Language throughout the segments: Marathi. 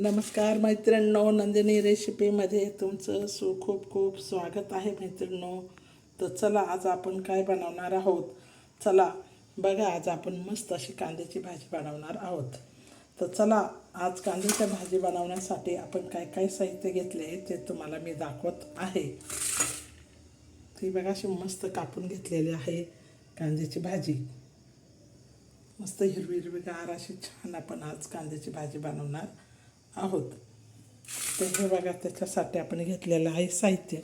नमस्कार मैत्रिणींनो नंदिनी रेसिपीमध्ये तुमचं सु खूप खूप स्वागत आहे मैत्रिणींनो. तर चला आज आपण काय बनवणार आहोत? चला बघा आज आपण मस्त अशी कांद्याची भाजी बनवणार आहोत. तर चला आज कांद्याच्या भाजी बनवण्यासाठी आपण काय काय साहित्य घेतले ते तुम्हाला मी दाखवत आहे. ती बघा अशी मस्त कापून घेतलेली आहे कांद्याची भाजी. मस्त हिरवी हिरवीगार अशी छान आपण आज कांद्याची भाजी बनवणार. आहोत. तर हे बघा त्याच्यासाठी आपण घेतलेलं आहे साहित्य.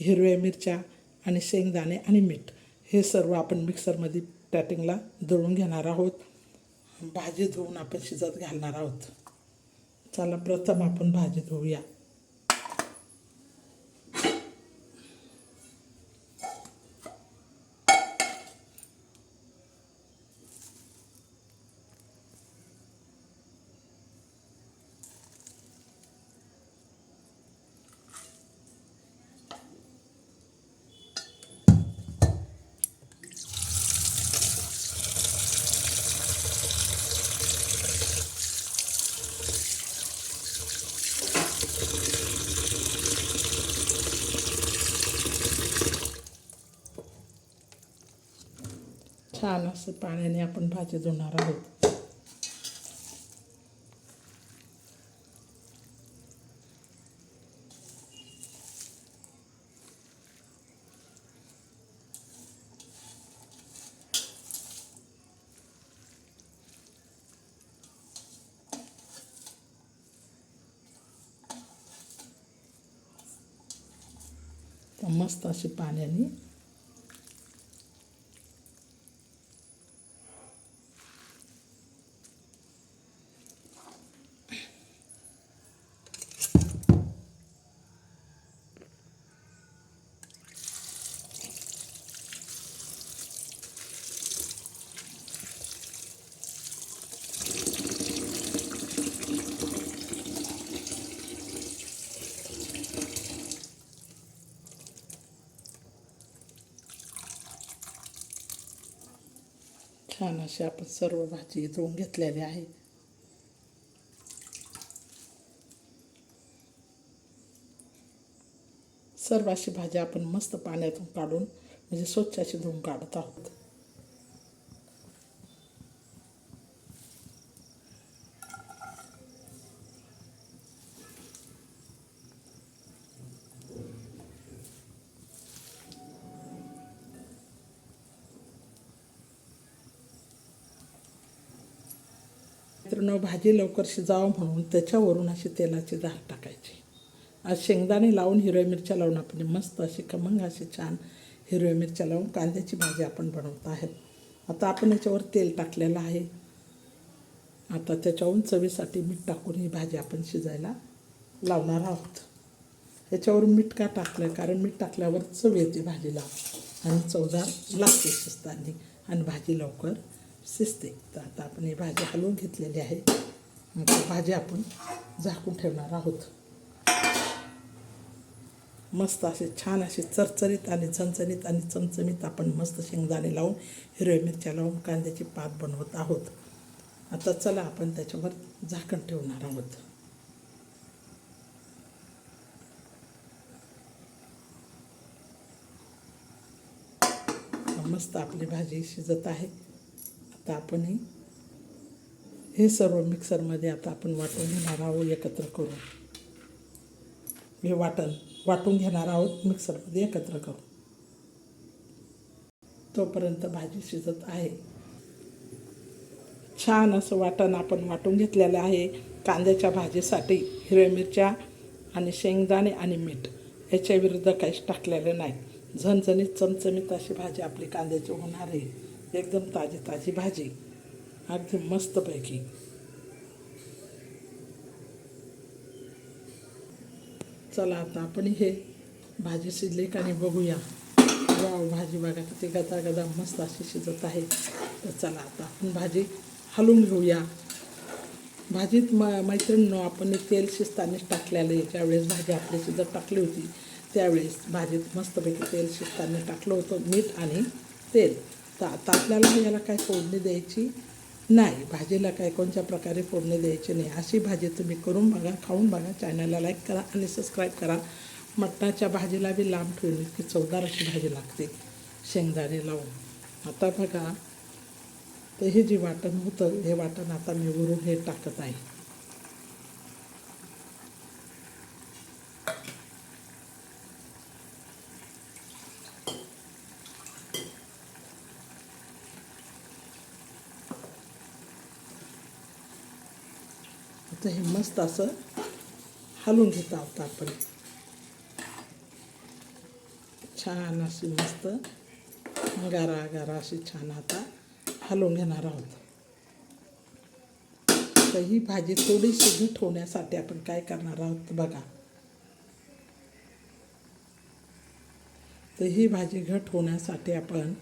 हिरव्या मिरच्या आणि शेंगदाणे आणि मीठ. हे सर्व आपण मिक्सरमध्ये पॅटिंगला दळून घेणार आहोत. भाजी धुवून आपण शिजत घालणार आहोत. चला प्रथम आपण भाजी धुवूया. छान असं पाण्याने आपण भाजी धुणार आहोत तर मस्त अशी पाण्याने छान अशी आपण सर्व भाजी धुवून घेतलेली आहे सर्व अशी भाजी आपण मस्त पाण्यातून काढून म्हणजे स्वच्छ अशी धुवून काढत आहोत. मित्रांनो भाजी लवकर शिजावं म्हणून त्याच्यावरून अशी तेलाची धार टाकायची. आज शेंगदाणे लावून हिरव्या मिरच्या लावून आपण मस्त अशी खमंग अशी छान हिरव्या मिरच्या लावून कांद्याची भाजी आपण बनवत आहेत. आता आपण याच्यावर तेल टाकलेलं आहे. आता त्याच्यावरून चवीसाठी मीठ टाकून ही भाजी आपण शिजायला लावणार आहोत. याच्यावर मीठ का टाकलं? कारण मीठ टाकल्यावर चव येते भाजीला. आणि चवदार लागते शिजताना. आणि भाजी लवकर शिजते तर आता आपण ही भाजी हलवून घेतलेली आहे. आता भाजी आपण झाकून ठेवणार आहोत. मस्त असे छान असे चरचरीत आणि चणचणीत आणि चमचमीत आपण मस्त शेंगदाणे लावून हिरव्या मिरच्या लावून कांद्याची पात बनवत आहोत. आता चला आपण त्याच्यावर झाकण ठेवणार आहोत. मस्त आपली भाजी शिजत आहे. आता आपण हे हे सर्व मिक्सरमध्ये आता आपण वाटून घेणार आहोत एकत्र करून. हे वाटण वाटून घेणार आहोत मिक्सरमध्ये एकत्र करून. तोपर्यंत भाजी शिजत आहे. छान असं वाटण आपण वाटून घेतलेलं आहे. कांद्याच्या भाजीसाठी हिरव्या मिरच्या आणि शेंगदाणे आणि मीठ याच्या विरुद्ध काहीच टाकलेलं नाही. झणझणीत चमचमीत अशी भाजी आपली कांद्याची होणार आहे. एकदम ताजी ताजी भाजी. अगदी मस्तपैकी. चला आता आपण हे भाजी शिजली का नाही बघूया. वाव भाजी बघा किती गदा गदा मस्त अशी शिजत आहे. तर चला आता आपण भाजी हलवून घेऊया. भाजीत म मैत्रिणीनं आपण तेल शिजतानीच टाकलेलं आहे. ज्यावेळेस भाजी आपली शिजत टाकली होती त्यावेळेस भाजीत मस्तपैकी तेल शिजताना टाकलं होतं मीठ आणि तेल. तर आता आपल्याला याला काय फोडणी द्यायची? नाही भाजीला काय कोणत्या प्रकारे फोडणी द्यायची नाही. अशी भाजी तुम्ही करून बघा खाऊन बघा चॅनलला लाईक करा आणि सबस्क्राईब करा. मटणाच्या भाजीला बी लांब ठेवली की चवदार अशी भाजी लागते शेंगदाणे लावून. आता बघा तर हे जे वाटण होतं हे वाटण आता मी वरून हे टाकत आहे. आता हे मस्त असं हलवून घेत आहोत आपण. छान अशी मस्त गारा गारा अशी छान आता हलवून घेणार आहोत. तर ही भाजी थोडीशी घट होण्यासाठी आपण काय करणार आहोत बघा. तर ही भाजी घट होण्यासाठी आपण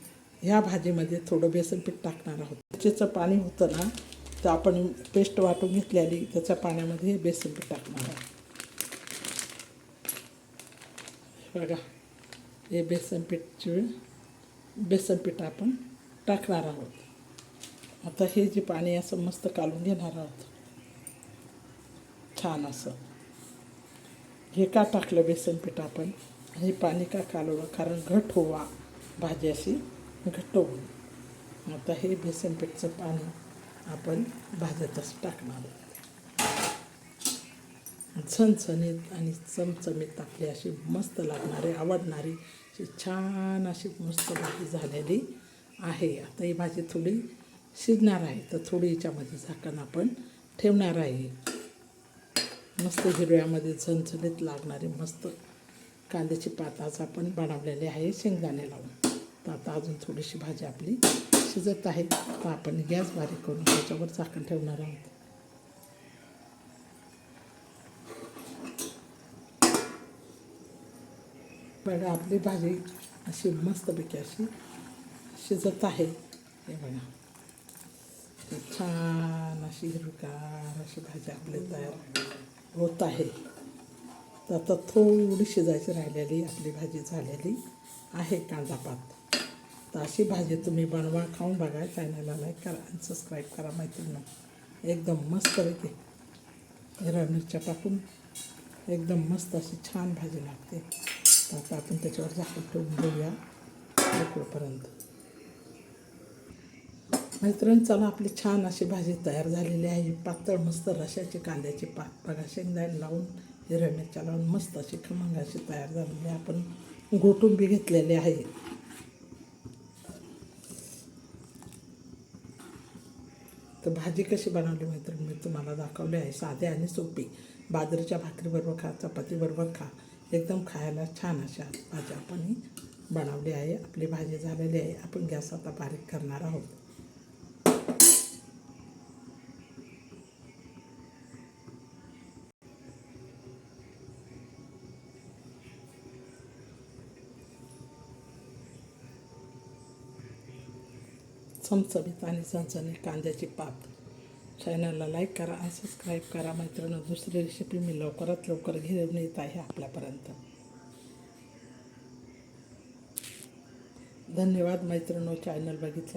ह्या भाजीमध्ये थोडं बेसन पीठ टाकणार आहोत. त्याचं पाणी होतं ना तर आपण पेस्ट वाटून घेतलेली त्याच्या पाण्यामध्ये हे बेसन पीठ टाकणार आहोत बघा हे बेसन पीठचे बेसन पीठ आपण टाकणार आहोत. आता हे जे पाणी असं मस्त काढून घेणार आहोत. छान असं. हे का टाकलं बेसन पीठ आपण? हे पाणी का कालवलं? कारण घट होवा भाजी अशी घट्ट होईल. आता हे बेसन पीठचं पाणी आपण भाज्यातच टाकणार. आहोत झणझणीत आणि चमचमीत आपली अशी मस्त लागणारी आवडणारी अशी छान अशी मस्त भाजी झालेली आहे. आता ही भाजी थोडी शिजणार आहे तर थोडी याच्यामध्ये झाकण आपण ठेवणार आहे. मस्त हिरव्यामध्ये झणझणीत लागणारी मस्त कांद्याची पात आज आपण बनवलेली आहे शेंगदाणे लावून. तर आता अजून थोडीशी भाजी आपली शिजत आहे तर आपण गॅस बारीक करून त्याच्यावर झाकण ठेवणार आहोत. बघा आपली भाजी अशी मस्तपैकी अशी शिजत आहे. हे बघा. छान अशी हिरवीगार अशी भाजी आपली तयार होत आहे. तर आता थोडी शिजायची राहिलेली आपली भाजी झालेली आहे कांदा पात. अशी भाजी तुम्ही बनवा खाऊन बघा. चॅनलला लाईक करा आणि सबस्क्राईब करा मैत्रिणी एकदम मस्त येते हिरव्या मिरच्या टाकून एकदम मस्त अशी छान भाजी लागते. तर आता आपण त्याच्यावर झाकून ठेवून घेऊया उकळपर्यंत. मैत्रिणी चला आपली छान अशी भाजी तयार झालेली आहे. पातळ मस्त रशाची कांद्याची पात. बघा शेंगदाण लावून हिरव्या मिरच्या लावून मस्त अशी खमंग अशी तयार झालेली आहे. आपण गोटून बी घेतलेली आहे. तर भाजी कशी बनवली मैत्रीण? मी तुम्हाला दाखवली आहे. साधी आणि सोपी. बाजरीच्या भाकरीबरोबर खा चपातीबरोबर खा. एकदम खायला छान अशा भाज्या आपण बनवली आहे. आपली भाजी झालेली आहे. आपण गॅस आता बारीक करणार आहोत. चमचमीत आणि चणचणीत कांद्याची पात. चॅनलला लाईक करा आणि सबस्क्राईब करा. मैत्रिणी दुसरी रेसिपी मी लवकरात लवकर घेऊन येत आहे आपल्यापर्यंत. धन्यवाद मैत्रिणी चॅनल बघितलं